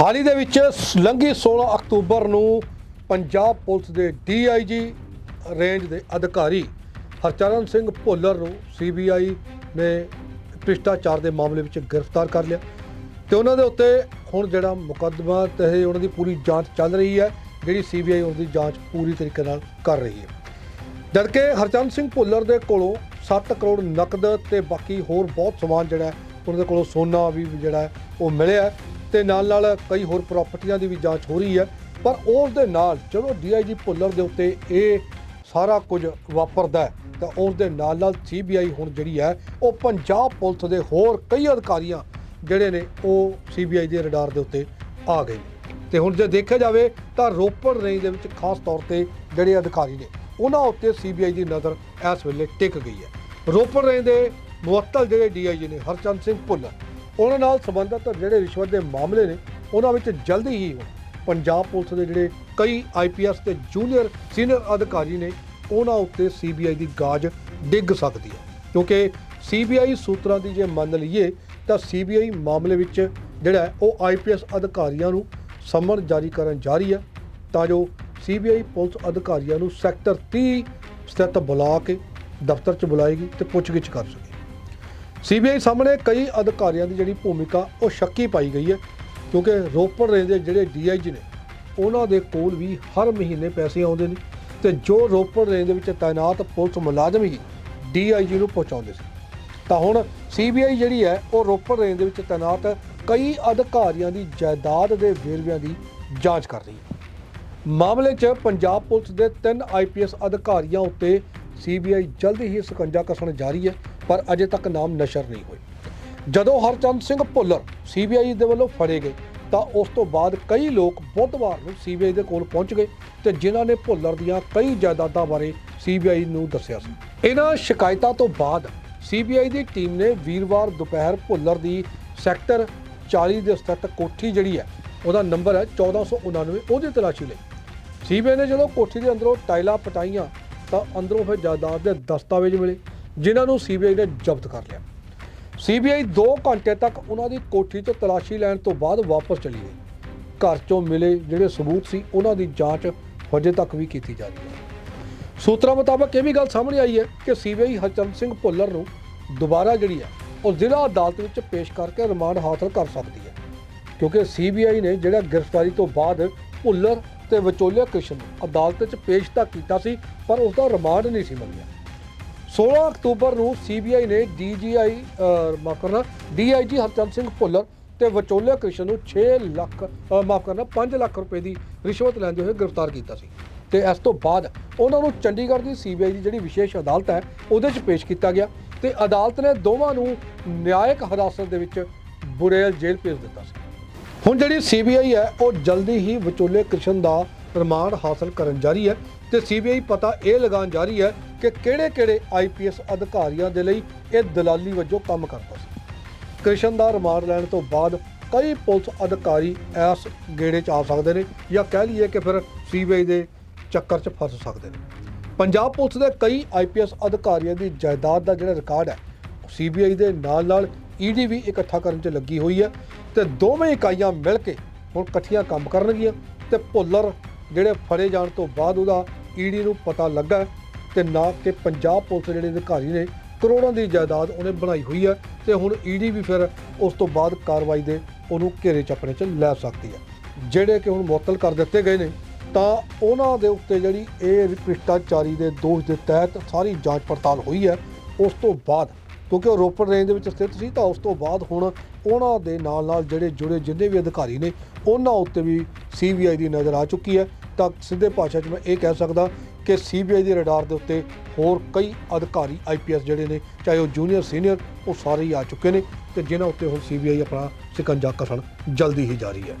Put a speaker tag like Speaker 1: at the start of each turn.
Speaker 1: ਹਾਲ ਹੀ ਦੇ ਵਿੱਚ ਲੰਘੀ 16 ਅਕਤੂਬਰ ਨੂੰ ਪੰਜਾਬ ਪੁਲਿਸ ਦੇ ਡੀਆਈਜੀ ਰੇਂਜ ਦੇ ਅਧਿਕਾਰੀ ਹਰਚਰਨ ਸਿੰਘ ਭੁੱਲਰ ਨੂੰ ਸੀਬੀਆਈ ਨੇ ਭ੍ਰਿਸ਼ਟਾਚਾਰ ਦੇ ਮਾਮਲੇ ਵਿੱਚ ਗ੍ਰਿਫਤਾਰ ਕਰ ਲਿਆ ਤੇ ਉਹਨਾਂ ਦੇ ਉੱਤੇ ਹੁਣ ਜਿਹੜਾ ਮੁਕੱਦਮਾ ਤੇ ਉਹਨਾਂ ਦੀ ਪੂਰੀ ਜਾਂਚ ਚੱਲ ਰਹੀ ਹੈ, ਜਿਹੜੀ ਸੀਬੀਆਈ ਉਹਨਾਂ ਦੀ ਜਾਂਚ ਪੂਰੀ ਤਰੀਕੇ ਨਾਲ ਕਰ ਰਹੀ ਹੈ। ਜਦਕਿ ਹਰਚਰਨ ਸਿੰਘ ਭੁੱਲਰ ਦੇ ਕੋਲੋਂ 7 ਕਰੋੜ ਨਕਦ ਤੇ ਬਾਕੀ ਹੋਰ ਬਹੁਤ ਸਮਾਨ ਜਿਹੜਾ ਉਹਨਾਂ ਦੇ ਕੋਲੋਂ ਸੋਨਾ ਵੀ ਜਿਹੜਾ ਉਹ ਮਿਲਿਆ ਤੇ ਨਾਲ ਨਾਲ ਕਈ ਹੋਰ ਪ੍ਰਾਪਰਟੀਆਂ ਦੀ ਵੀ ਜਾਂਚ ਹੋ ਰਹੀ ਹੈ। ਪਰ ਉਸ ਦੇ ਨਾਲ, ਜਦੋਂ ਡੀਆਈਜੀ ਭੁੱਲਰ ਦੇ ਉੱਤੇ ਇਹ ਸਾਰਾ ਕੁਝ ਵਾਪਰਦਾ ਹੈ, ਤਾਂ ਉਸ ਦੇ ਨਾਲ ਨਾਲ ਸੀਬੀਆਈ ਹੁਣ ਜਿਹੜੀ ਹੈ, ਉਹ ਪੰਜਾਬ ਪੁਲਿਸ ਦੇ ਹੋਰ ਕਈ ਅਧਿਕਾਰੀਆਂ ਜਿਹੜੇ ਨੇ, ਉਹ ਸੀਬੀਆਈ ਦੇ ਰਡਾਰ ਦੇ ਉੱਤੇ ਆ ਗਏ ਨੇ। ਤੇ ਹੁਣ ਜੇ ਦੇਖਿਆ ਜਾਵੇ, ਤਾਂ ਰੋਪੜ ਰੇਂਜ ਦੇ ਵਿੱਚ ਖਾਸ ਤੌਰ ਤੇ ਜਿਹੜੇ ਅਧਿਕਾਰੀ ਨੇ, ਉਹਨਾਂ ਉੱਤੇ ਸੀਬੀਆਈ ਦੀ ਨਜ਼ਰ ਇਸ ਵੇਲੇ ਟਿਕ ਗਈ ਹੈ। ਰੋਪੜ ਰੇਂਜ ਦੇ ਮੁਅੱਤਲ ਜਿਹੜੇ ਡੀਆਈਜੀ ਨੇ, ਹਰਚੰਦ ਸਿੰਘ ਭੁੱਲਰ ਉਹਨਾਂ ਨਾਲ ਸੰਬੰਧਿਤ ਜਿਹੜੇ ਰਿਸ਼ਵਤ ਦੇ ਮਾਮਲੇ ਨੇ, ਉਹਨਾਂ ਵਿੱਚ ਜਲਦੀ ਹੀ ਪੰਜਾਬ ਪੁਲਿਸ ਦੇ ਜਿਹੜੇ ਕਈ ਆਈਪੀਐਸ ਤੇ ਜੂਨੀਅਰ ਸੀਨੀਅਰ ਅਧਿਕਾਰੀ ਨੇ, ਉਹਨਾਂ ਉੱਤੇ ਸੀਬੀਆਈ ਦੀ ਗਾਜ ਡਿੱਗ ਸਕਦੀ ਹੈ। ਕਿਉਂਕਿ ਸੀਬੀਆਈ ਸੂਤਰਾਂ ਦੀ ਜੇ ਮੰਨ ਲਈਏ, ਤਾਂ ਸੀਬੀਆਈ ਮਾਮਲੇ ਵਿੱਚ ਜਿਹੜਾ ਹੈ, ਉਹ ਆਈਪੀਐਸ ਅਧਿਕਾਰੀਆਂ ਨੂੰ ਸਮਨ ਜਾਰੀ ਕਰਨ ਜਾ ਰਹੀ ਹੈ। ਤਾਂ ਜੋ ਸੀਬੀਆਈ ਪੁਲਿਸ ਅਧਿਕਾਰੀਆਂ ਨੂੰ ਸੈਕਟਰ 30 ਸਥਿਤ ਬੁਲਾ ਕੇ ਦਫ਼ਤਰ 'ਚ ਬੁਲਾਏਗੀ ਤੇ ਪੁੱਛਗਿੱਛ ਕਰ ਸਕੇ। ਸੀਬੀਆਈ ਸਾਹਮਣੇ ਕਈ ਅਧਿਕਾਰੀਆਂ ਦੀ ਜਿਹੜੀ ਭੂਮਿਕਾ, ਉਹ ਸ਼ੱਕੀ ਪਾਈ ਗਈ ਹੈ, ਕਿਉਂਕਿ ਰੋਪੜ ਰੇਂਜ ਦੇ ਜਿਹੜੇ ਡੀਆਈਜੀ ਨੇ, ਉਹਨਾਂ ਦੇ ਕੋਲ ਵੀ ਹਰ ਮਹੀਨੇ ਪੈਸੇ ਆਉਂਦੇ ਨੇ ਤੇ ਜੋ ਰੋਪੜ ਰੇਂਜ ਦੇ ਵਿੱਚ ਤਾਇਨਾਤ ਪੁਲਿਸ ਮੁਲਾਜ਼ਮ ਹੀ ਡੀਆਈਜੀ ਨੂੰ ਪਹੁੰਚਾਉਂਦੇ ਸੀ। ਤਾਂ ਹੁਣ ਸੀਬੀਆਈ ਜਿਹੜੀ ਹੈ, ਉਹ ਰੋਪੜ ਰੇਂਜ ਦੇ ਵਿੱਚ ਤਾਇਨਾਤ ਕਈ ਅਧਿਕਾਰੀਆਂ ਦੀ ਜਾਇਦਾਦ ਦੇ ਵੇਰਵਿਆਂ ਦੀ ਜਾਂਚ ਕਰ ਰਹੀ ਹੈ। ਮਾਮਲੇ 'ਚ ਪੰਜਾਬ ਪੁਲਿਸ ਦੇ ਤਿੰਨ ਆਈਪੀਐਸ ਅਧਿਕਾਰੀਆਂ ਉੱਤੇ ਸੀਬੀਆਈ ਜਲਦੀ ਹੀ ਸਕੰਜਾ ਕੱਸਣ ਜਾਰੀ ਹੈ। ਪਰ ਅਜੇ ਤੱਕ ਨਾਮ ਨਸ਼ਰ ਨਹੀਂ ਹੋਏ। ਜਦੋਂ ਹਰਚੰਦ ਸਿੰਘ ਭੁੱਲਰ ਸੀਬੀਆਈ ਦੇ ਵੱਲੋਂ ਫੜੇ ਗਏ, ਤਾਂ ਉਸ ਤੋਂ ਬਾਅਦ ਕਈ ਲੋਕ ਬੁੱਧਵਾਰ ਨੂੰ ਸੀਬੀਆਈ ਦੇ ਕੋਲ ਪਹੁੰਚ ਗਏ ਤੇ ਜਿਨ੍ਹਾਂ ਨੇ ਭੁੱਲਰ ਦੀਆਂ ਕਈ ਜਾਇਦਾਦਾਂ ਬਾਰੇ ਸੀਬੀਆਈ ਨੂੰ ਦੱਸਿਆ ਸੀ। ਇਹਨਾਂ ਸ਼ਿਕਾਇਤਾਂ ਤੋਂ ਬਾਅਦ ਸੀਬੀਆਈ ਦੀ ਟੀਮ ਨੇ ਵੀਰਵਾਰ ਦੁਪਹਿਰ ਭੁੱਲਰ ਦੀ ਸੈਕਟਰ 40 ਦੇ ਸਥਿਤ ਕੋਠੀ ਜਿਹੜੀ ਹੈ, ਉਹਦਾ ਨੰਬਰ ਹੈ 1499 ਉਹਦੀ ਤਲਾਸ਼ੀ ਲਈ। ਸੀਬੀਆਈ ਨੇ ਜਦੋਂ ਕੋਠੀ ਦੇ ਅੰਦਰੋਂ ਟਾਈਲਾਂ ਪਟਾਈਆਂ, ਤਾਂ ਅੰਦਰੋਂ ਫਿਰ ਜਾਇਦਾਦ ਦੇ ਦਸਤਾਵੇਜ਼ ਮਿਲੇ। ਜਿਨ੍ਹਾਂ ਨੂੰ ਸੀਬੀਆਈ ਨੇ ਜ਼ਬਤ ਕਰ ਲਿਆ। ਸੀਬੀਆਈ 2 ਘੰਟੇ ਤੱਕ ਉਹਨਾਂ ਦੀ ਕੋਠੀ 'ਚ ਤਲਾਸ਼ੀ ਲੈਣ ਤੋਂ ਬਾਅਦ ਵਾਪਸ ਚਲੀ ਗਈ। ਘਰ ਚੋਂ ਮਿਲੇ ਜਿਹੜੇ ਸਬੂਤ ਸੀ, ਉਹਨਾਂ ਦੀ ਜਾਂਚ ਹਜੇ ਤੱਕ ਵੀ ਕੀਤੀ ਜਾ ਰਹੀ ਹੈ। ਸੂਤਰਾਂ ਮੁਤਾਬਕ ਇਹ ਵੀ ਗੱਲ ਸਾਹਮਣੇ ਆਈ ਹੈ ਕਿ ਸੀਬੀਆਈ ਹਰਚਰਨ ਸਿੰਘ ਭੁੱਲਰ ਨੂੰ ਦੁਬਾਰਾ ਜਿਹੜੀ ਹੈ, ਉਹ ਜ਼ਿਲ੍ਹਾ ਅਦਾਲਤ ਵਿੱਚ ਪੇਸ਼ ਕਰਕੇ ਰਿਮਾਂਡ ਹਾਸਲ ਕਰ ਸਕਦੀ ਹੈ। ਕਿਉਂਕਿ ਸੀਬੀਆਈ ਨੇ ਜਿਹੜਾ ਗ੍ਰਿਫਤਾਰੀ ਤੋਂ ਬਾਅਦ ਭੁੱਲਰ ਤੇ ਵਿਚੋਲਿਆ ਕ੍ਰਿਸ਼ਨ ਨੂੰ ਅਦਾਲਤ 'ਚ ਪੇਸ਼ ਤਾਂ ਕੀਤਾ ਸੀ, ਪਰ ਉਸ ਦਾ ਰਿਮਾਂਡ ਨਹੀਂ ਸੀ ਮਿਲਿਆ 16 ਅਕਤੂਬਰ ਨੂੰ ਸੀਬੀਆਈ ਨੇ ਡੀਜੀਆਈ ਮਾਫ ਕਰਨਾ, ਡੀਆਈਜੀ ਹਰਚੰਦ ਸਿੰਘ ਭੁੱਲਰ ਤੇ ਵਿਚੋਲੇ ਕ੍ਰਿਸ਼ਨ ਨੂੰ 6 ਲੱਖ ਮਾਫ ਕਰਨਾ 5 ਲੱਖ ਰੁਪਏ ਦੀ ਰਿਸ਼ਵਤ ਲੈਂਦੇ ਹੋਏ ਗ੍ਰਿਫਤਾਰ ਕੀਤਾ ਸੀ। ਤੇ ਇਸ ਤੋਂ ਬਾਅਦ ਉਹਨਾਂ ਨੂੰ ਚੰਡੀਗੜ੍ਹ ਦੀ ਸੀਬੀਆਈ ਦੀ ਜਿਹੜੀ ਵਿਸ਼ੇਸ਼ ਅਦਾਲਤ ਹੈ, ਉਹਦੇ 'ਚ ਪੇਸ਼ ਕੀਤਾ ਗਿਆ ਤੇ ਅਦਾਲਤ ਨੇ ਦੋਵਾਂ ਨੂੰ ਨਿਆਇਕ ਹਿਰਾਸਤ ਦੇ ਵਿੱਚ ਬੁਰੇਲ ਜੇਲ੍ਹ ਭੇਜ ਦਿੱਤਾ ਸੀ। ਹੁਣ ਜਿਹੜੀ ਸੀਬੀਆਈ ਹੈ, ਉਹ ਜਲਦੀ ਹੀ ਵਿਚੋਲੇ ਕ੍ਰਿਸ਼ਨ ਦਾ ਰਿਮਾਂਡ ਹਾਸਲ ਕਰਨ ਜਾ ਰਹੀ ਹੈ। ਤੇ ਸੀਬੀਆਈ ਪਤਾ ਇਹ ਲਗਾਉਣ ਜਾ ਰਹੀ ਹੈ ਕਿ ਕਿਹੜੇ-ਕਿਹੜੇ ਆਈਪੀਐਸ ਅਧਿਕਾਰੀਆਂ ਦੇ ਲਈ ਇਹ ਦਲਾਲੀ ਵਜੋਂ ਕੰਮ ਕਰਦਾ ਸੀ। ਕ੍ਰਿਸ਼ਨ ਦਾ ਰਿਮਾਂਡ ਲੈਣ ਤੋਂ ਬਾਅਦ ਕਈ ਪੁਲਿਸ ਅਧਿਕਾਰੀ ਇਸ ਗੇੜੇ 'ਚ ਆ ਸਕਦੇ ਨੇ ਜਾਂ ਕਹਿ ਲਈਏ ਕਿ ਫਿਰ ਸੀਬੀਆਈ ਦੇ ਚੱਕਰ 'ਚ ਫਸ ਸਕਦੇ ਨੇ। ਪੰਜਾਬ ਪੁਲਿਸ ਦੇ ਕਈ ਆਈਪੀਐਸ ਅਧਿਕਾਰੀਆਂ ਦੀ ਜਾਇਦਾਦ ਦਾ ਜਿਹੜਾ ਰਿਕਾਰਡ ਹੈ ਸੀਬੀਆਈ ਦੇ ਨਾਲ-ਨਾਲ ਈਡੀ ਵੀ ਇਕੱਠਾ ਕਰਨ 'ਚ ਲੱਗੀ ਹੋਈ ਹੈ ਤੇ ਦੋਵੇਂ ਇਕਾਈਆਂ ਮਿਲ ਕੇ ਹੁਣ ਇਕੱਠੀਆਂ ਕੰਮ ਕਰਨਗੀਆਂ ਤੇ ਭੁੱਲਰ ਜਿਹੜੇ ਫੜੇ ਜਾਣ ਤੋਂ ਬਾਅਦ ਉਹਦਾ ਈਡੀ ਨੂੰ ਪਤਾ ਲੱਗਾ ਤੇ ਨਾ ਕਿ ਪੰਜਾਬ ਪੁਲਿਸ ਦੇ ਜਿਹੜੇ ਅਧਿਕਾਰੀ ਨੇ, ਕਰੋੜਾਂ ਦੀ ਜਾਇਦਾਦ ਉਹਨੇ ਬਣਾਈ ਹੋਈ ਹੈ ਤੇ ਹੁਣ ਈਡੀ ਵੀ ਫਿਰ ਉਸ ਤੋਂ ਬਾਅਦ ਕਾਰਵਾਈ ਦੇ ਉਹਨੂੰ ਘੇਰੇ ਚ ਆਪਣੇ ਚ ਲੈ ਸਕਦੀ ਹੈ। ਜਿਹੜੇ ਕਿ ਹੁਣ ਮੁਅੱਤਲ ਕਰ ਦਿੱਤੇ ਗਏ ਨੇ, ਤਾਂ ਉਹਨਾਂ ਦੇ ਉੱਤੇ ਜਿਹੜੀ ਇਹ ਭ੍ਰਿਸ਼ਟਾਚਾਰੀ ਦੇ ਦੋਸ਼ ਦੇ ਤਹਿਤ ਸਾਰੀ ਜਾਂਚ ਪੜਤਾਲ ਹੋਈ ਹੈ। ਉਸ ਤੋਂ ਬਾਅਦ, ਕਿਉਂਕਿ ਉਹ ਰੋਪੜ ਰੇਂਜ ਦੇ ਵਿੱਚ ਸਥਿਤ ਸੀ, ਤਾਂ ਉਸ ਤੋਂ ਬਾਅਦ ਹੁਣ ਉਹਨਾਂ ਦੇ ਨਾਲ ਨਾਲ ਜਿਹੜੇ ਜੁੜੇ ਜਿੰਨੇ ਵੀ ਅਧਿਕਾਰੀ ਨੇ, ਉਹਨਾਂ ਉੱਤੇ ਵੀ ਸੀਬੀਆਈ ਦੀ ਨਜ਼ਰ ਆ ਚੁੱਕੀ ਹੈ। ਤਾਂ ਸਿੱਧੇ ਭਾਸ਼ਾ 'ਚ ਮੈਂ ਇਹ ਕਹਿ ਸਕਦਾ ਕਿ ਸੀਬੀਆਈ ਦੇ ਰਡਾਰ ਦੇ ਉੱਤੇ ਹੋਰ ਕਈ ਅਧਿਕਾਰੀ ਆਈਪੀਐਸ ਜਿਹੜੇ ਨੇ, ਚਾਹੇ ਉਹ ਜੂਨੀਅਰ ਸੀਨੀਅਰ ਉਹ ਸਾਰੇ ਹੀ ਆ ਚੁੱਕੇ ਨੇ ਤੇ ਜਿਨ੍ਹਾਂ ਉੱਤੇ ਹੁਣ ਸੀਬੀਆਈ ਆਪਣਾ ਸਿਕੰਜਾ ਕਸਣ ਜਲਦੀ ਹੀ ਜਾਰੀ ਹੈ।